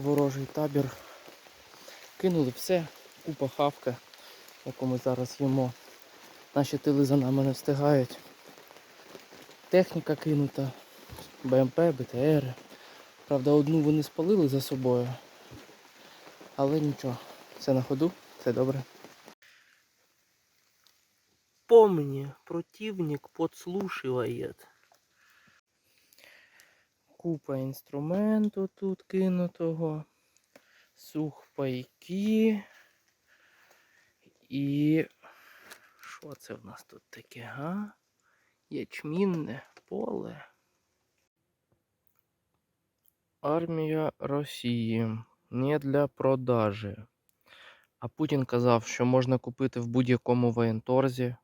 ворожий табір. Кинули все, купа хавка, яку ми зараз їмо. Наші тили за нами не встигають. Техніка кинута, БМП, БТР. Правда, одну вони спалили за собою. Але нічого, все на ходу, все добре. Помни, противник подслушивает. Купа інструменту тут кинутого, сухпайки. І що це в нас тут таке, га? Ячмінне поле. Армія Росії не для продажі. А Путін казав, що можна купити в будь-якому воєнторзі